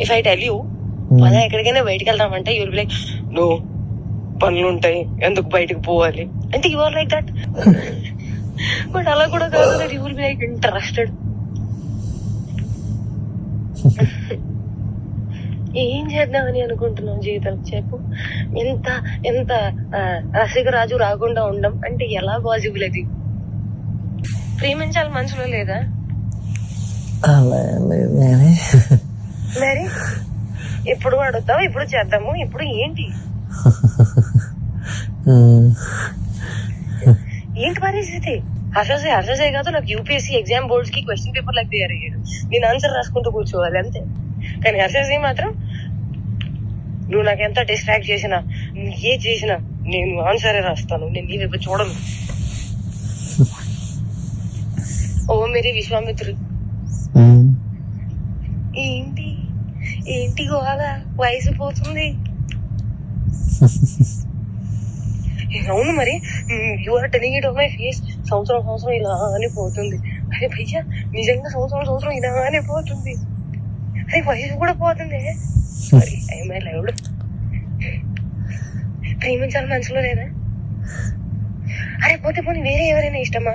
If I tell you పద ఎక్కడికైనా బయటికి వెళ్దామంటే యూల్ లైక్ నో పనులు ఉంటాయి ఎందుకు బయటకు పోవాలి? అంటే you are like that but అలా కూడా కాదు that you will be like interested ఏం చేద్దామని అనుకుంటున్నావు జీవితం? చెప్పు. ఎంత ఎంత ఆ, రసికరాజు రాకుండా ఉండం? అంటే ఎలా పాసిబుల్ అది ప్రేమించాలి మనసులో లేదా? అలా లేదు మరి ఎప్పుడు అడుగుతావు ఇప్పుడు చేద్దాము? ఇప్పుడు ఏంటి? ఏంటి పరిస్థితి? హర్షసే హర్షసే కాదు నాకు యూపీఎస్సీ ఎగ్జామ్ బోర్డ్స్కి క్వశ్చన్ పేపర్ లాగా తయారు అయ్యాడు నేను ఆన్సర్ రాసుకుంటూ కూర్చోవాలి అంతే. కానీ హర్షసే మాత్రం నువ్వు నాకు ఎంత డిస్ట్రాక్ట్ చేసినా నువ్వు ఏ చేసినా నేను ఆన్సరే రాస్తాను. నేను నీ చూడను. ఓ మేరీ విశ్వామిత్రుడు ఉమ్. ఏంటి ఏంటి గోవాల వయసు పోతుంది. అవును మరి. You are telling it my face సంవత్సరం సంవత్సరం ఇలానే పోతుంది. అరే భయ్యా నిజంగా సంవత్సరం సంవత్సరం ఇలానే పోతుంది. అరే వయసు కూడా పోతుంది. సారీ ఐ లైవ్డ్ ప్రేమించాలి మనసులో లేదా? అరే పోతే పోనీ వేరే ఎవరైనా ఇష్టమా?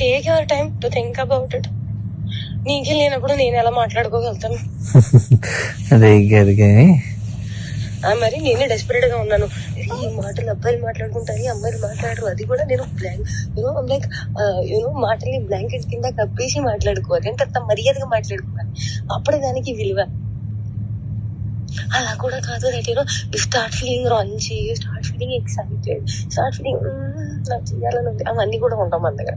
take your time to think about it నీకే లేనప్పుడు నేను ఎలా మాట్లాడుకోగలుగుతాను? అదే కానీ మరి నేనే డెస్పరేట్గా ఉన్నాను. ఈ మాటలు అబ్బాయిలు మాట్లాడుకుంటారు అమ్మాయిలు మాట్లాడరు. అది కూడా నేను blank you know like you know మాటల్ని బ్లాంకెట్ కింద కప్పేసి మాట్లాడుకోవాలి అంటే అంత మర్యాదగా మాట్లాడుకోవాలి అప్పుడే దానికి విలువ. అలా కూడా కాదు that you know start feeling రంచి start feeling excited start feeling నాకు చేయాలని ఉంది. అవన్నీ కూడా ఉంటాం మన దగ్గర.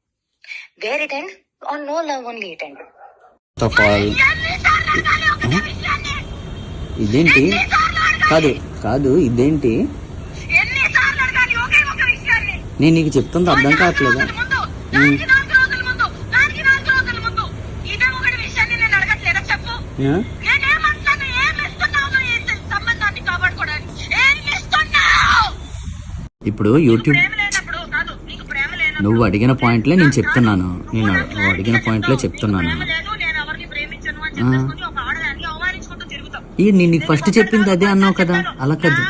On no love only it ended. First of all ఇదేంటి? కాదు కాదు ఇదేంటి? నేను నీకు చెప్తుంది అర్థం కావట్లేదా? ఇప్పుడు యూట్యూబ్ నువ్వు అడిగిన పాయింట్లే నేను చెప్తున్నాను. నేను నువ్వు అడిగిన పాయింట్లే చెప్తున్నాను. ఈ నేను ఫస్ట్ చెప్పింది అదే అన్నావు కదా. అలా కాదు.